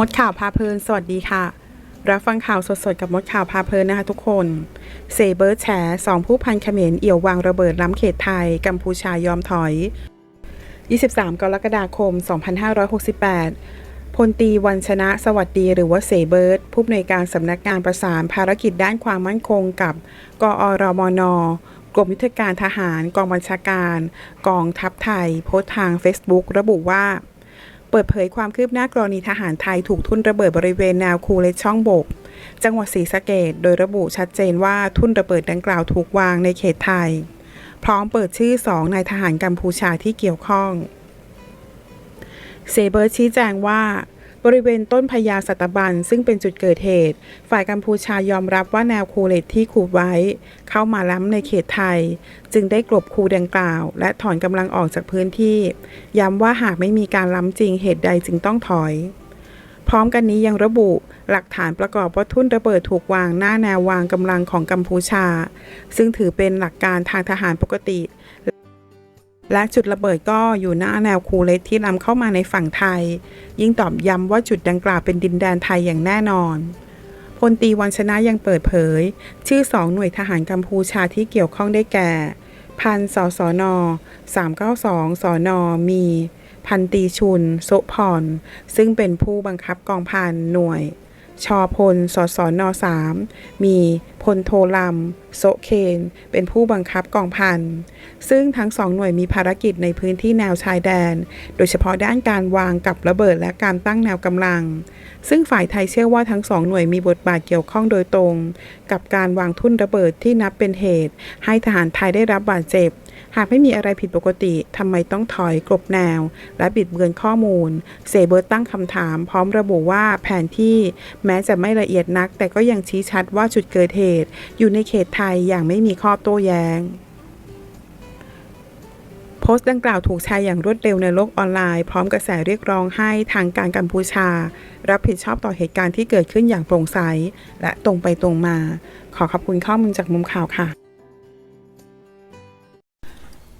มดข่าวพาเพลิน สวัสดีค่ะ รับฟังข่าวสดๆ กับมดข่าวพาเพลินนะคะทุกคนเซเบิร์แฉสองผู้พันเขมรเอี่ยววางระเบิดล้ำเขตไทย กัมพูชายอมถอย 23 กรกฎาคม 2568 พลตีวันชนะสวัสดีหรือว่าเซเบิร์ตผู้อำนวยการสำนักงานประสานภารกิจด้านความมั่นคงกับ กอรมนกรมยุทธการทหาร กองบัญชาการ กองทัพไทย โพสต์ทาง Facebook ระบุว่า เปิดเผยความคืบหน้ากรณีทหารไทยถูกทุ่นระเบิดบริเวณแนวคูและช่องบก จังหวัดศรีสะเกดโดยระบุชัดเจนว่าทุ่นระเบิดดังกล่าวถูกวางในเขตไทย พร้อมเปิดชื่อสองนายทหารกัมพูชาที่เกี่ยวข้องเซเบอร์ชี้แจงว่า บริเวณต้นพญาสัตบัน ซึ่งเป็นจุดเกิดเหตุ ฝ่ายกัมพูชายอมรับว่าแนวคูเลตที่ขูดไว้ เข้ามาล้ำในเขตไทย จึงได้กลบคูดังกล่าว และถอนกำลังออกจากพื้นที่ ย้ำว่าหากไม่มีการล้ำจริงเหตุใดจึงต้องถอย พร้อมกันนี้ยังระบุหลักฐานประกอบว่าทุ่นระเบิดถูกวางหน้าแนววางกำลังของกัมพูชา ซึ่งถือเป็นหลักการทางทหารปกติ และจุดระเบิดก็อยู่หน้าแนวคูเลตที่นำเข้ามาในฝั่งไทย ยิ่งตอบย้ำว่าจุดดังกล่าวเป็นดินแดนไทยอย่างแน่นอนพลตีวันชนะยังเปิดเผย ชื่อสองหน่วยทหารกัมพูชาที่เกี่ยวข้องได้แก่พันสสน392สนมี พันตีชุนโสพรซึ่งเป็นผู้บังคับกองพันหน่วย ชอพล สสนสามมีพลโทลำโซเคน เป็นผู้บังคับกองพัน ซึ่งทั้งสองหน่วยมีภารกิจในพื้นที่แนวชายแดน โดยเฉพาะด้านการวางกับระเบิดและการตั้งแนวกำลัง ซึ่งฝ่ายไทยเชื่อว่าทั้งสองหน่วยมีบทบาทเกี่ยวข้องโดยตรง กับการวางทุ่นระเบิดที่นับเป็นเหตุ ให้ทหารไทยได้รับบาดเจ็บ หากไม่มีอะไรผิดปกติทำไมต้องถอยกลบแนว และบิดเบือนข้อมูล เซเบิร์ตตั้งคำถาม พร้อมระบุว่าแผนที่แม้จะไม่ละเอียดนัก แต่ก็ยังชี้ชัดว่าจุดเกิดเหตุ อยู่ในเขตไทยอย่างไม่มีข้อโต้แย้งโพสต์ดังกล่าวถูกแชร์อย่างรวดเร็วในโลกออนไลน์ พร้อมกระแสเรียกร้องให้ทางการกัมพูชา รับผิดชอบต่อเหตุการณ์ที่เกิดขึ้นอย่างโปร่งใส และตรงไปตรงมา ขอขอบคุณข้อมูลจากมุมข่าวค่ะ